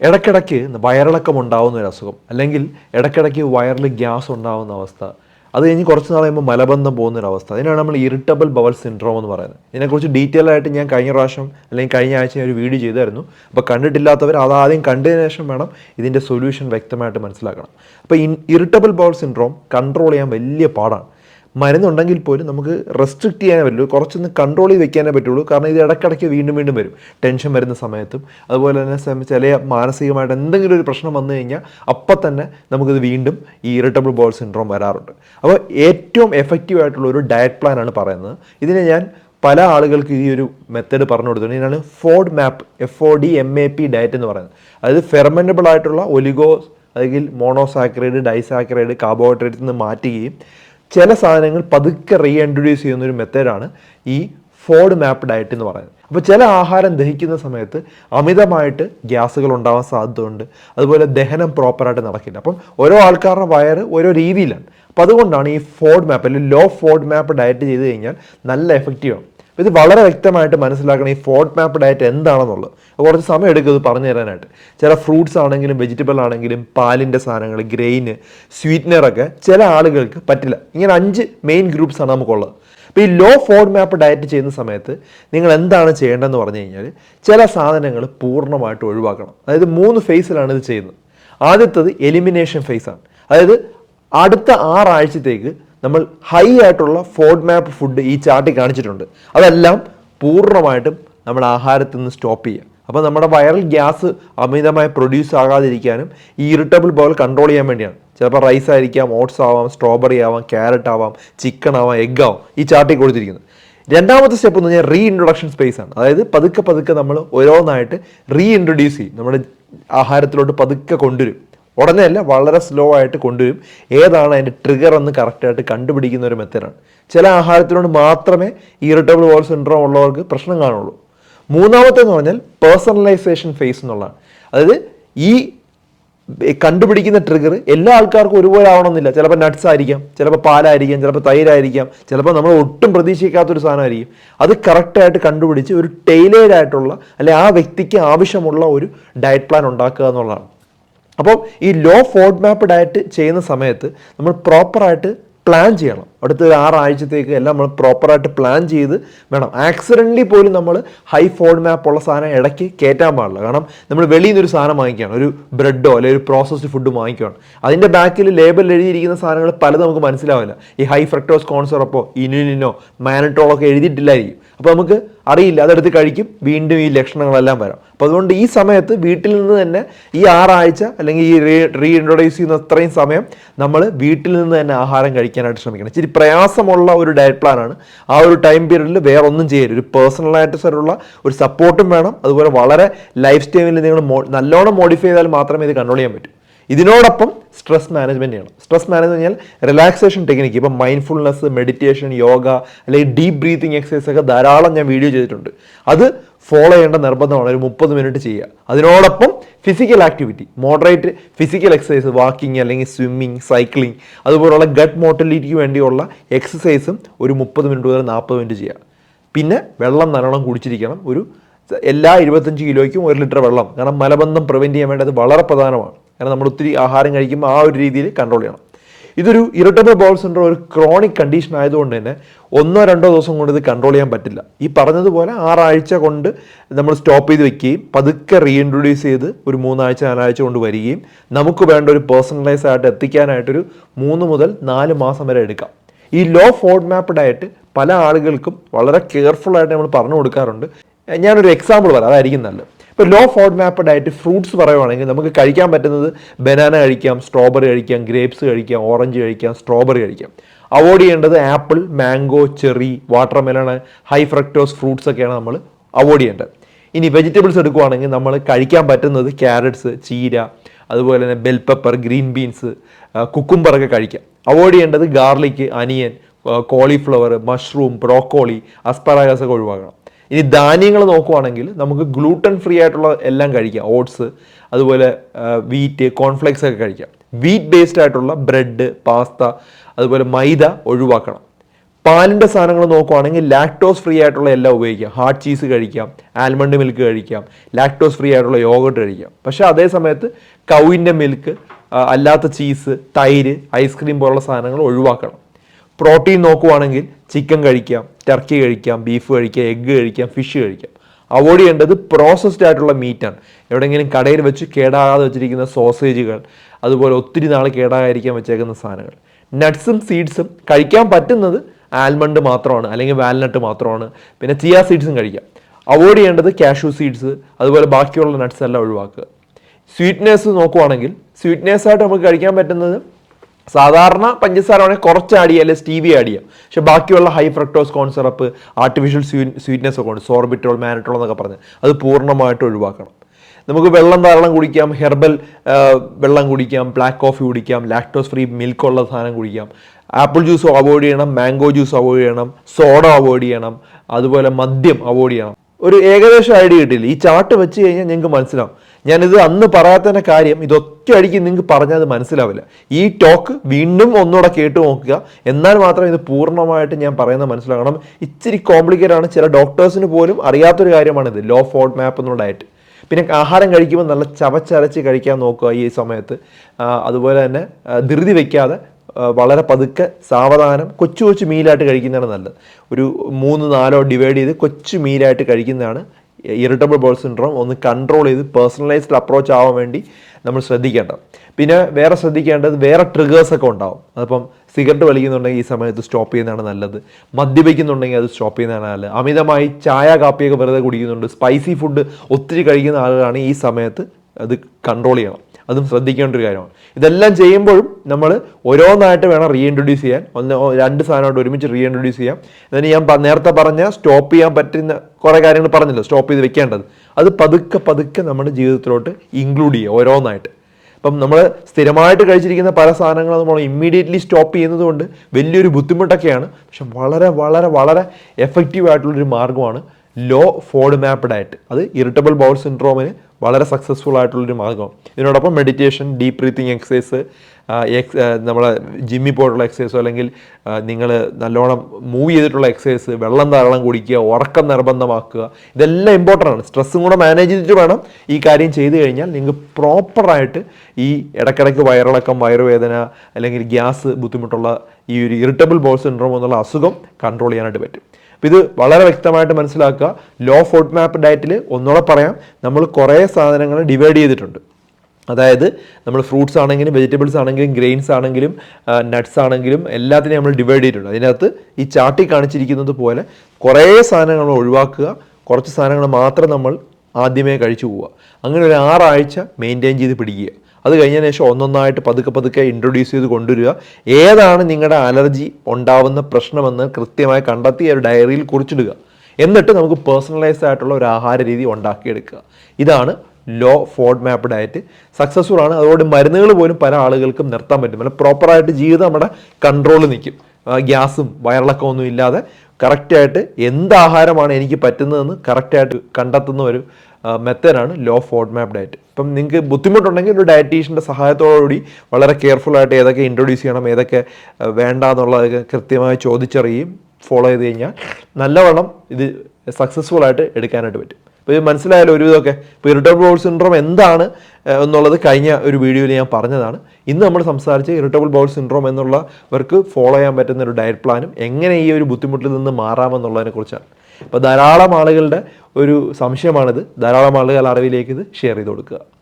ഇടയ്ക്കിടയ്ക്ക് വയറിളക്കം ഉണ്ടാവുന്ന ഒരു അസുഖം. അല്ലെങ്കിൽ ഇടയ്ക്കിടയ്ക്ക് വയറിൽ ഗ്യാസ് ഉണ്ടാകുന്ന അവസ്ഥ. അത് കഴിഞ്ഞ് കുറച്ച് നാൾ കഴിയുമ്പോൾ മലബന്ധം പോകുന്ന ഒരു അവസ്ഥ. അതിനാണ് നമ്മൾ ഇറിറ്റബിൾ ബവൽ സിൻഡ്രോം എന്ന് പറയുന്നത്. ഇതിനെക്കുറിച്ച് ഡീറ്റെയിൽ ആയിട്ട് ഞാൻ കഴിഞ്ഞ പ്രാവശ്യം അല്ലെങ്കിൽ കഴിഞ്ഞ ആഴ്ച ഞാൻ ഒരു വീഡിയോ ചെയ്തായിരുന്നു. അപ്പോൾ കണ്ടിട്ടില്ലാത്തവർ അത് ആദ്യം കണ്ടതിന് ശേഷം വേണം ഇതിന്റെ സൊല്യൂഷൻ വ്യക്തമായിട്ട് മനസ്സിലാക്കണം. അപ്പോൾ ഇറിറ്റബിൾ ബവൽ സിൻഡ്രോം കൺട്രോൾ ചെയ്യാൻ വലിയ പാടാണ്. മരുന്നുണ്ടെങ്കിൽ പോലും നമുക്ക് റെസ്ട്രിക്റ്റ് ചെയ്യാനേ പറ്റുള്ളൂ കുറച്ചൊന്ന് കൺട്രോൾ ചെയ്ത് വെക്കാനേ പറ്റുള്ളൂ. കാരണം ഇത് ഇടയ്ക്കിടയ്ക്ക് വീണ്ടും വീണ്ടും വരും. ടെൻഷൻ വരുന്ന സമയത്തും. അതുപോലെ തന്നെ ചില മാനസികമായിട്ട് എന്തെങ്കിലും ഒരു പ്രശ്നം വന്നു കഴിഞ്ഞാൽ അപ്പം തന്നെ നമുക്കിത് വീണ്ടും ഈ ഇറിറ്റബിൾ ബോൾ സിൻഡ്രോം വരാറുണ്ട്. അപ്പോൾ ഏറ്റവും എഫക്റ്റീവ് ആയിട്ടുള്ള ഒരു ഡയറ്റ് പ്ലാനാണ് പറയുന്നത്. ഇതിനെ ഞാൻ പല ആളുകൾക്ക് ഈ ഒരു മെത്തേഡ് പറഞ്ഞു കൊടുത്തിട്ടുണ്ട്. ഇതിനാണ് FODMAP F O D M A P diet എന്ന് പറയുന്നത്. അതായത് ഫെർമെന്റബിൾ ആയിട്ടുള്ള ഒലിഗോ അല്ലെങ്കിൽ മോണോസാക്രൈഡ് ഡൈസാക്രൈഡ് കാർബോഹൈഡ്രേറ്റ് നിന്ന് മാറ്റുകയും ചില സാധനങ്ങൾ പതുക്കെ റീ ഇൻട്രൊഡ്യൂസ് ചെയ്യുന്ന ഒരു മെത്തേഡാണ് ഈ ഫോർഡ് മാപ്പ് ഡയറ്റ് എന്ന് പറയുന്നത്. അപ്പോൾ ചില ആഹാരം ദഹിക്കുന്ന സമയത്ത് അമിതമായിട്ട് ഗ്യാസുകൾ ഉണ്ടാവാൻ സാധ്യതയുണ്ട്. അതുപോലെ ദഹനം പ്രോപ്പറായിട്ട് നടക്കില്ല. അപ്പം ഓരോ ആൾക്കാരുടെ വയറ് ഓരോ രീതിയിലാണ്. അപ്പം അതുകൊണ്ടാണ് ഈ ഫോർഡ് മാപ്പ് അല്ലെങ്കിൽ ലോ ഫോർഡ് മാപ്പ് ഡയറ്റ് ചെയ്ത് കഴിഞ്ഞാൽ നല്ല എഫക്റ്റീവാണ് അപ്പോൾ ഇത് വളരെ വ്യക്തമായിട്ട് മനസ്സിലാക്കണം ഈ ഫോഡ് മാപ്പ് ഡയറ്റ് എന്താണെന്നുള്ളത്. കുറച്ച് സമയം എടുക്കും ഇത് പറഞ്ഞു തരാനായിട്ട്. ചില ഫ്രൂട്ട്സ് ആണെങ്കിലും വെജിറ്റബിൾ ആണെങ്കിലും പാലിന്റെ സാധനങ്ങൾ ഗ്രെയിന് സ്വീറ്റ്നറൊക്കെ ചില ആളുകൾക്ക് പറ്റില്ല. ഇങ്ങനെ അഞ്ച് മെയിൻ ഗ്രൂപ്പ്സാണ് നമുക്കുള്ളത്. അപ്പോൾ ഈ ലോ ഫോഡ് മാപ്പ് ഡയറ്റ് ചെയ്യുന്ന സമയത്ത് നിങ്ങൾ എന്താണ് ചെയ്യേണ്ടതെന്ന് പറഞ്ഞു കഴിഞ്ഞാൽ ചില സാധനങ്ങൾ പൂർണമായിട്ട് ഒഴിവാക്കണം. അതായത് മൂന്ന് ഫേസിലാണ് ഇത് ചെയ്യുന്നത്. ആദ്യത്തത് എലിമിനേഷൻ ഫേസാണ് അതായത് അടുത്ത ആറാഴ്ചത്തേക്ക് നമ്മൾ ഹൈ ആയിട്ടുള്ള ഫോഡ് മാപ്പ് ഫുഡ് ഈ ചാർട്ടിൽ കാണിച്ചിട്ടുണ്ട്. അതെല്ലാം പൂർണമായിട്ടും നമ്മുടെ ആഹാരത്തിൽ നിന്ന് സ്റ്റോപ്പ് ചെയ്യുക. അപ്പോൾ നമ്മുടെ വൈറൽ ഗ്യാസ് അമിതമായി പ്രൊഡ്യൂസ് ആകാതിരിക്കാനും ഈ ഇറിറ്റബിൾ ബോൾ കൺട്രോൾ ചെയ്യാൻ വേണ്ടിയാണ്. ചിലപ്പോൾ റൈസ് ആയിരിക്കാം ഓട്സ് ആവാം സ്ട്രോബെറി ആവാം ക്യാരറ്റ് ആവാം ചിക്കൻ ആവാം എഗ് ആവാം ഈ ചാർട്ടിൽ കൊടുത്തിരിക്കുന്നത്. രണ്ടാമത്തെ സ്റ്റെപ്പ് എന്ന് പറഞ്ഞാൽ റീ ഇൻട്രൊഡക്ഷൻ സ്പേസ് ആണ്. അതായത് പതുക്കെ പതുക്കെ നമ്മൾ ഓരോന്നായിട്ട് റീ ഇൻട്രൊഡ്യൂസ് ചെയ്യും. നമ്മുടെ ആഹാരത്തിലോട്ട് പതുക്കെ കൊണ്ടുവരും. ഉടനെ അല്ല വളരെ സ്ലോ ആയിട്ട് കൊണ്ടുവരും. ഏതാണ് അതിന്റെ ട്രിഗർ എന്ന് കറക്റ്റായിട്ട് കണ്ടുപിടിക്കുന്ന ഒരു മെത്തേഡാണ് ചില ആഹാരത്തിനോട് മാത്രമേ ഇറിറ്റബിൾ ബോൾ സിൻഡ്രോം ഉള്ളവർക്ക് പ്രശ്നം കാണുള്ളൂ. മൂന്നാമത്തെന്ന് പറഞ്ഞാൽ പേഴ്സണലൈസേഷൻ ഫേസ് എന്നുള്ളതാണ്. അതായത് ഈ കണ്ടുപിടിക്കുന്ന ട്രിഗർ എല്ലാ ആൾക്കാർക്കും ഒരുപോലെ ആവണമെന്നില്ല. ചിലപ്പോൾ നട്ട്സ് ആയിരിക്കാം ചിലപ്പോൾ പാലായിരിക്കാം ചിലപ്പോൾ തൈരായിരിക്കാം ചിലപ്പോൾ നമ്മൾ ഒട്ടും പ്രതീക്ഷിക്കാത്തൊരു സാധനമായിരിക്കും. അത് കറക്റ്റായിട്ട് കണ്ടുപിടിച്ച് ഒരു ടൈലേഡ് ആയിട്ടുള്ള അല്ലെ ആ വ്യക്തിക്ക് ആവശ്യമുള്ള ഒരു ഡയറ്റ് പ്ലാൻ ഉണ്ടാക്കുക എന്നുള്ളതാണ്. അപ്പോൾ ഈ ലോ ഫോഡ് മാപ്പ് ഡയറ്റ് ചെയ്യുന്ന സമയത്ത് നമ്മൾ പ്രോപ്പറായിട്ട് പ്ലാൻ ചെയ്യണം. അടുത്ത ഒരു ആറാഴ്ചത്തേക്ക് എല്ലാം നമ്മൾ പ്രോപ്പറായിട്ട് പ്ലാൻ ചെയ്ത് വേണം. ആക്സിഡന്റലി പോലും നമ്മൾ ഹൈ ഫോഡ് മാപ്പ് ഉള്ള സാധനം ഇടയ്ക്ക് കയറ്റാൻ പാടില്ല. കാരണം നമ്മൾ വെളിയിൽ നിന്നൊരു സാധനം വാങ്ങിക്കുകയാണ്. ഒരു ബ്രെഡോ അല്ലെങ്കിൽ ഒരു പ്രോസസ്ഡ് ഫുഡ് വാങ്ങിക്കുകയാണ്. അതിന്റെ ബാക്കിൽ ലേബൽ എഴുതിയിരിക്കുന്ന സാധനങ്ങൾ പലതും നമുക്ക് മനസ്സിലാവില്ല. ഈ ഹൈ ഫ്രക്ടോസ് കോൺസറപ്പോ ഇനുനിനോ മാനട്രോളോ ഒക്കെ എഴുതിയിട്ടില്ലായിരിക്കും. അപ്പോൾ നമുക്ക് അറിയില്ല അതെടുത്ത് കഴിക്കും വീണ്ടും ഈ ലക്ഷണങ്ങളെല്ലാം വരാം. അപ്പോൾ അതുകൊണ്ട് ഈ സമയത്ത് വീട്ടിൽ നിന്ന് തന്നെ ഈ ആറാഴ്ച അല്ലെങ്കിൽ ഈ റീ റീ ഇൻട്രൊഡ്യൂസ് ചെയ്യുന്ന അത്രയും സമയം നമ്മൾ വീട്ടിൽ നിന്ന് തന്നെ ആഹാരം കഴിക്കാനായിട്ട് ശ്രമിക്കണം. ഇച്ചിരി പ്രയാസമുള്ള ഒരു ഡയറ്റ് പ്ലാനാണ് ആ ഒരു ടൈം പീരീഡിൽ വേറെ ഒന്നും ചെയ്യരുത്. ഒരു പേഴ്സണലായിട്ട് സാറുള്ള ഒരു സപ്പോർട്ടും വേണം. അതുപോലെ വളരെ ലൈഫ് സ്റ്റൈലിൽ നിങ്ങൾ നല്ലോണം മോഡിഫൈ ചെയ്താൽ മാത്രമേ ഇത് കൺട്രോൾ ചെയ്യാൻ പറ്റൂ. ഇതിനോടൊപ്പം സ്ട്രെസ് മാനേജ്മെന്റ് ചെയ്യണം. സ്ട്രെസ് മാനേജ്മെന്റ് കഴിഞ്ഞാൽ റിലാക്സേഷൻ ടെക്നിക്ക് ഇപ്പം മൈൻഡ്ഫുൾനെസ് മെഡിറ്റേഷൻ യോഗ അല്ലെങ്കിൽ ഡീപ്പ് ബ്രീത്തിങ് എക്സസൈസ് ഒക്കെ ധാരാളം ഞാൻ വീഡിയോ ചെയ്തിട്ടുണ്ട്. അത് ഫോളോ ചെയ്യേണ്ട നിർബന്ധമാണ്. ഒരു മുപ്പത് മിനിറ്റ് ചെയ്യുക. അതിനോടൊപ്പം physical activity moderate physical exercise walking അല്ലെങ്കിൽ സ്വിമ്മിങ് സൈക്ലിംഗ് അതുപോലുള്ള ഗട്ട് മോട്ടിലിറ്റിക്ക് വേണ്ടിയുള്ള എക്സസൈസും ഒരു മുപ്പത് മിനിറ്റ് മുതൽ നാൽപ്പത് മിനിറ്റ് ചെയ്യുക. പിന്നെ വെള്ളം നല്ലോണം കുടിച്ചിരിക്കണം. ഒരു എല്ലാ ഇരുപത്തഞ്ച് കിലോയ്ക്കും ഒരു ലിറ്റർ വെള്ളം. കാരണം മലബന്ധം പ്രിവെന്റ് ചെയ്യാൻ വേണ്ടത് വളരെ പ്രധാനമാണ്. കാരണം നമ്മൾ ഒത്തിരി ആഹാരം കഴിക്കുമ്പോൾ ആ ഒരു രീതിയിൽ കൺട്രോൾ ചെയ്യണം. ഇതൊരു ഇറിറ്റബിൾ ബോൾ സിൻഡ്രോം ഒരു ക്രോണിക് കണ്ടീഷൻ ആയതുകൊണ്ട് തന്നെ ഒന്നോ രണ്ടോ ദിവസം കൊണ്ട് ഇത് കൺട്രോൾ ചെയ്യാൻ പറ്റില്ല. ഈ പറഞ്ഞതുപോലെ ആറാഴ്ച കൊണ്ട് നമ്മൾ സ്റ്റോപ്പ് ചെയ്ത് വെക്കുകയും പതുക്കെ റീഇൻട്രൊഡ്യൂസ് ചെയ്ത് ഒരു മൂന്നാഴ്ച നാലാഴ്ച കൊണ്ട് വരികയും നമുക്ക് വേണ്ട ഒരു പേഴ്സണലൈസ് ആയിട്ട് എത്തിക്കാനായിട്ടൊരു മൂന്ന് മുതൽ നാല് മാസം വരെ എടുക്കാം. ഈ ലോ ഫോഡ് മാപ്പ് ഡയറ്റ് പല ആളുകൾക്കും വളരെ കെയർഫുൾ ആയിട്ട് നമ്മൾ പറഞ്ഞു കൊടുക്കാറുണ്ട്. ഞാനൊരു എക്സാമ്പിൾ പറയാം അതായിരിക്കും നല്ലത്. ഇപ്പോൾ low FODMAP diet fruits പറയുവാണെങ്കിൽ നമുക്ക് കഴിക്കാൻ പറ്റുന്നത് ബനാന കഴിക്കാം സ്ട്രോബെറി കഴിക്കാം ഗ്രേപ്സ് കഴിക്കാം ഓറഞ്ച് കഴിക്കാം സ്ട്രോബെറി കഴിക്കാം. അവോയ്ഡ് ചെയ്യേണ്ടത് apple mango cherry watermelon high fructose fruits ഒക്കെയാണ് നമ്മൾ അവോയ്ഡ് ചെയ്യേണ്ടത്. ഇനി വെജിറ്റബിൾസ് എടുക്കുവാണെങ്കിൽ നമ്മൾ കഴിക്കാൻ പറ്റുന്നത് ക്യാരറ്റ്സ് ചീര അതുപോലെ തന്നെ ബെൽ പെപ്പർ ഗ്രീൻ ബീൻസ് കുക്കുംബറൊക്കെ കഴിക്കാം. അവോയ്ഡ് ചെയ്യേണ്ടത് ഗാർലിക് അനിയൻ കോളിഫ്ലവർ മഷ്റൂം ബ്രോക്കോളി അസ്പറാഗസ് ഒക്കെ ഒഴിവാക്കണം. ഇനി ധാന്യങ്ങൾ നോക്കുവാണെങ്കിൽ നമുക്ക് ഗ്ലൂട്ടൺ ഫ്രീ ആയിട്ടുള്ള എല്ലാം കഴിക്കാം. ഓട്സ് അതുപോലെ വീറ്റ് കോൺഫ്ലെക്സ് ഒക്കെ കഴിക്കാം. വീറ്റ് ബേസ്ഡ് ആയിട്ടുള്ള ബ്രെഡ് പാസ്ത അതുപോലെ മൈദ ഒഴിവാക്കണം. പാലിന്റെ സാധനങ്ങൾ നോക്കുവാണെങ്കിൽ ലാക്ടോസ് ഫ്രീ ആയിട്ടുള്ള എല്ലാം ഉപയോഗിക്കാം. ഹാർഡ് ചീസ് കഴിക്കാം ആൽമണ്ട് മിൽക്ക് കഴിക്കാം ലാക്ടോസ് ഫ്രീ ആയിട്ടുള്ള യോഗട്ട് കഴിക്കാം. പക്ഷേ അതേ സമയത്ത് കൗവിന്റെ മിൽക്ക് അല്ലാത്ത ചീസ് തൈര് ഐസ്ക്രീം പോലുള്ള സാധനങ്ങൾ ഒഴിവാക്കണം. പ്രോട്ടീൻ നോക്കുവാണെങ്കിൽ ചിക്കൻ കഴിക്കാം. ടർക്കി കഴിക്കാം ബീഫ് കഴിക്കാം എഗ്ഗ് കഴിക്കാം ഫിഷ് കഴിക്കാം. അവോയ്ഡ് ചെയ്യേണ്ടത് പ്രോസസ്ഡ് ആയിട്ടുള്ള മീറ്റാണ് എവിടെയെങ്കിലും കടയിൽ വെച്ച് കേടാകാതെ വെച്ചിരിക്കുന്ന സോസേജുകൾ അതുപോലെ ഒത്തിരി നാൾ കേടാകാതിരിക്കാൻ വെച്ചേക്കുന്ന സാധനങ്ങൾ. നട്ട്സും സീഡ്സും കഴിക്കാൻ പറ്റുന്നത് ആൽമണ്ട് മാത്രമാണ് അല്ലെങ്കിൽ വാൽനട്ട് മാത്രമാണ്. പിന്നെ ചിയ സീഡ്സും കഴിക്കാം. അവോയ്ഡ് ചെയ്യേണ്ടത് കാഷ്യൂ സീഡ്സ് അതുപോലെ ബാക്കിയുള്ള നട്ട്സ് എല്ലാം ഒഴിവാക്കുക. സ്വീറ്റ്നെസ് നോക്കുവാണെങ്കിൽ സ്വീറ്റ്നെസ് ആയിട്ട് നമുക്ക് കഴിക്കാൻ പറ്റുന്നത് സാധാരണ പഞ്ചസാര ആണെങ്കിൽ കുറച്ച് ആഡ് ചെയ്യുക അല്ലെങ്കിൽ സ്റ്റീവി ആഡ് ചെയ്യാം പക്ഷെ ബാക്കിയുള്ള high fructose corn syrup artificial sweetness ഒക്കെ ഉണ്ട്. സോർബിറ്റോൾ മാനറ്റോൾ എന്നൊക്കെ പറഞ്ഞ്. അത് പൂർണമായിട്ട് ഒഴിവാക്കണം. നമുക്ക് വെള്ളം ധാരാളം കുടിക്കാം ഹെർബൽ വെള്ളം കുടിക്കാം ബ്ലാക്ക് കോഫി കുടിക്കാം ലാക്ടോസ് ഫ്രീ മിൽക്ക് ഉള്ള സാധനം കുടിക്കാം. ആപ്പിൾ ജ്യൂസ് അവോയ്ഡ് ചെയ്യണം മാംഗോ ജ്യൂസ് അവോയ്ഡ് ചെയ്യണം സോഡ അവോയ്ഡ് ചെയ്യണം അതുപോലെ മദ്യം അവോയ്ഡ് ചെയ്യണം. ഒരു ഏകദേശം ഐഡിയ കിട്ടില്ല ഈ ചാർട്ട് വെച്ച് കഴിഞ്ഞാൽ നിങ്ങൾക്ക് മനസ്സിലാവും. ഞാനിത് അന്ന് പറയാത്തന്നെ കാര്യം ഇതൊക്കെ അടിക്ക് നിങ്ങൾക്ക് പറഞ്ഞാൽ അത് മനസ്സിലാവില്ല. ഈ ടോക്ക് വീണ്ടും ഒന്നുകൂടെ കേട്ട് നോക്കുക. എന്നാൽ മാത്രമേ ഇത് പൂർണമായിട്ട് ഞാൻ പറയുന്നത് മനസ്സിലാകണം ഇച്ചിരി കോംപ്ലിക്കേറ്റ് ആണ്. ചില ഡോക്ടേഴ്സിന് പോലും അറിയാത്തൊരു കാര്യമാണിത്. ലോ ഫോഡ് മാപ്പ് എന്നുള്ള ഡയറ്റ് പിന്നെ ആഹാരം കഴിക്കുമ്പോൾ നല്ല ചവച്ചരച്ച് കഴിക്കാൻ നോക്കുക ഈ സമയത്ത്. അതുപോലെ തന്നെ ധൃതി വെക്കാതെ ആ, വളരെ പതുക്കെ സാവധാനം കൊച്ചു കൊച്ചു മീലായിട്ട് കഴിക്കുന്നതാണ് നല്ലത്. ഒരു മൂന്ന് നാലോ ഡിവൈഡ് ചെയ്ത് കൊച്ചു മീലായിട്ട് കഴിക്കുന്നതാണ് ഇറിറ്റബിൾ ബോൾ സിൻഡ്രോം. ഒന്ന് കൺട്രോൾ ചെയ്ത് പേഴ്സണലൈസ്ഡ് അപ്രോച്ച് ആവാൻ വേണ്ടി നമ്മൾ ശ്രദ്ധിക്കേണ്ടത്. പിന്നെ വേറെ ശ്രദ്ധിക്കേണ്ടത് വേറെ ട്രിഗേഴ്സൊക്കെ ഉണ്ടാവും. അതിപ്പം സിഗരറ്റ് വലിക്കുന്നുണ്ടെങ്കിൽ ഈ സമയത്ത് സ്റ്റോപ്പ് ചെയ്യുന്നതാണ് നല്ലത്. മദ്യപിക്കുന്നുണ്ടെങ്കിൽ അത് സ്റ്റോപ്പ് ചെയ്യുന്നതാണ് നല്ലത്. അമിതമായി ചായ കാപ്പിയൊക്കെ വെറുതെ കുടിക്കുന്നുണ്ട്. സ്പൈസി ഫുഡ് ഒത്തിരി കഴിക്കുന്ന ആളുകളാണ് ഈ സമയത്ത് അത് കൺട്രോൾ ചെയ്യണം. അതും ശ്രദ്ധിക്കേണ്ട ഒരു കാര്യമാണ്. ഇതെല്ലാം ചെയ്യുമ്പോഴും നമ്മൾ ഓരോന്നായിട്ട് വേണം റീഇൻട്രൊഡ്യൂസ് ചെയ്യാൻ. ഒന്ന് രണ്ട് സാധനമായിട്ട് ഒരുമിച്ച് റീഇൻട്രൊഡ്യൂസ് ചെയ്യാം. എന്നിട്ട് ഞാൻ നേരത്തെ പറഞ്ഞ സ്റ്റോപ്പ് ചെയ്യാൻ പറ്റുന്ന കുറേ കാര്യങ്ങൾ പറഞ്ഞല്ലോ സ്റ്റോപ്പ് ചെയ്ത് വെക്കേണ്ടത്. അത് പതുക്കെ പതുക്കെ നമ്മുടെ ജീവിതത്തിലോട്ട് ഇൻക്ലൂഡ് ചെയ്യുക ഓരോന്നായിട്ട്. അപ്പം നമ്മൾ സ്ഥിരമായിട്ട് കഴിച്ചിരിക്കുന്ന പല സാധനങ്ങളും നമ്മൾ ഇമ്മീഡിയറ്റ്ലി സ്റ്റോപ്പ് ചെയ്യുന്നത് കൊണ്ട് വലിയൊരു ബുദ്ധിമുട്ടൊക്കെയാണ്. പക്ഷെ വളരെ വളരെ വളരെ എഫക്റ്റീവ് ആയിട്ടുള്ളൊരു മാർഗമാണ് ലോ ഫോഡ് മാപ്പ് ഡയറ്റ് അത് ഇറിറ്റബിൾ ബൗൾ സിൻഡ്രോമിന് വളരെ സക്സസ്ഫുൾ ആയിട്ടുള്ളൊരു മാർഗം. ഇതിനോടൊപ്പം മെഡിറ്റേഷൻ ഡീപ് ബ്രീത്തിങ് എക്സസൈസ് എക്സ് നമ്മളെ ജിമ്മി പോയിട്ടുള്ള എക്സസൈസോ അല്ലെങ്കിൽ നിങ്ങൾ നല്ലോണം മൂവ് ചെയ്തിട്ടുള്ള എക്സസൈസ് വെള്ളം ധാരാളം കുടിക്കുക ഉറക്കം നിർബന്ധമാക്കുക ഇതെല്ലാം ഇമ്പോർട്ടന്റ് ആണ്. സ്ട്രെസ്സും കൂടെ മാനേജ് ചെയ്തിട്ട് വേണം ഈ കാര്യം ചെയ്തു കഴിഞ്ഞാൽ നിങ്ങൾക്ക് പ്രോപ്പറായിട്ട് ഈ ഇടയ്ക്കിടയ്ക്ക് വയറിളക്കം വയറുവേദന അല്ലെങ്കിൽ ഗ്യാസ് ബുദ്ധിമുട്ടുള്ള ഈ ഒരു ഇറിറ്റബിൾ ബോൾ സിൻഡ്രോം എന്നുള്ള അസുഖം കൺട്രോൾ ചെയ്യാനായിട്ട് പറ്റും. അപ്പോൾ ഇത് വളരെ വ്യക്തമായിട്ട് മനസ്സിലാക്കുക. ലോ ഫുഡ് മാപ്പ് ഡയറ്റിൽ ഒന്നുകൂടെ പറയാം. നമ്മൾ കുറേ സാധനങ്ങൾ ഡിവൈഡ് ചെയ്തിട്ടുണ്ട്. അതായത് നമ്മൾ ഫ്രൂട്ട്സ് ആണെങ്കിലും വെജിറ്റബിൾസ് ആണെങ്കിലും ഗ്രെയിൻസ് ആണെങ്കിലും നട്ട്സ് ആണെങ്കിലും എല്ലാത്തിനെയും നമ്മൾ ഡിവൈഡ് ചെയ്തിട്ടുണ്ട്. അതിനകത്ത് ഈ ചാട്ടി കാണിച്ചിരിക്കുന്നത് പോലെ കുറേ സാധനങ്ങൾ ഒഴിവാക്കുക. കുറച്ച് സാധനങ്ങൾ മാത്രം നമ്മൾ ആദ്യമേ കഴിച്ചു പോവുക. അങ്ങനെ ഒരു ആറാഴ്ച മെയിന്റെയിൻ ചെയ്ത് പിടിക്കുക. അത് കഴിഞ്ഞതിന് ശേഷം ഒന്നൊന്നായിട്ട് പതുക്കെ പതുക്കെ ഇൻട്രൊഡ്യൂസ് ചെയ്ത് കൊണ്ടുവരിക. ഏതാണ് നിങ്ങളുടെ അലർജി ഉണ്ടാവുന്ന പ്രശ്നമെന്ന് കൃത്യമായി കണ്ടെത്തി ഒരു ഡയറിയിൽ കുറിച്ചിടുക. എന്നിട്ട് നമുക്ക് പേഴ്സണലൈസ്ഡ് ആയിട്ടുള്ള ഒരു ആഹാര രീതി ഉണ്ടാക്കിയെടുക്കുക. ഇതാണ് low FODMAP diet successful ആണ്. അതുകൊണ്ട് മരുന്നുകൾ പോലും പല ആളുകൾക്കും നിർത്താൻ പറ്റും. അല്ല പ്രോപ്പറായിട്ട് ജീവിതം നമ്മുടെ കൺട്രോളിൽ നിൽക്കും. ഗ്യാസും വയറിളക്കം ഒന്നും ഇല്ലാതെ കറക്റ്റായിട്ട് എന്ത് ആഹാരമാണ് എനിക്ക് പറ്റുന്നതെന്ന് കറക്റ്റായിട്ട് കണ്ടെത്തുന്ന ഒരു മെത്തേഡാണ് ലോ ഫോഡ് മാപ്പ് ഡയറ്റ് ഇപ്പം നിങ്ങൾക്ക് ബുദ്ധിമുട്ടുണ്ടെങ്കിൽ ഒരു ഡയറ്റീഷ്യന്റെ സഹായത്തോടുകൂടി വളരെ കെയർഫുൾ ആയിട്ട് ഏതൊക്കെ ഇൻട്രൊഡ്യൂസ് ചെയ്യണം ഏതൊക്കെ വേണ്ട എന്നുള്ളതൊക്കെ കൃത്യമായി ചോദിച്ചറിയുകയും ഫോളോ ചെയ്ത് കഴിഞ്ഞാൽ നല്ലവണ്ണം ഇത് സക്സസ്ഫുൾ ആയിട്ട് എടുക്കാനായിട്ട് പറ്റും. അപ്പോൾ ഇത് മനസ്സിലായാലും ഒരു ഇതൊക്കെ ഇപ്പോൾ ഇറിറ്റബിൾ ബൗൾ സിൻഡ്രോം എന്താണ് എന്നുള്ളത് കഴിഞ്ഞ ഒരു വീഡിയോയിൽ ഞാൻ പറഞ്ഞതാണ്. ഇന്ന് നമ്മൾ സംസാരിച്ച് ഇറിറ്റബിൾ ബൗൾ സിൻഡ്രോം എന്നുള്ളവർക്ക് ഫോളോ ചെയ്യാൻ പറ്റുന്ന ഒരു ഡയറ്റ് പ്ലാനും എങ്ങനെ ഈ ഒരു ബുദ്ധിമുട്ടിൽ നിന്ന് മാറാമെന്നുള്ളതിനെ കുറിച്ചാണ്. അപ്പോൾ ധാരാളം ആളുകളുടെ ഒരു സംശയമാണിത്. ധാരാളം ആളുകൾ അറിവിലേക്ക് ഇത് ഷെയർ ചെയ്ത് കൊടുക്കുക.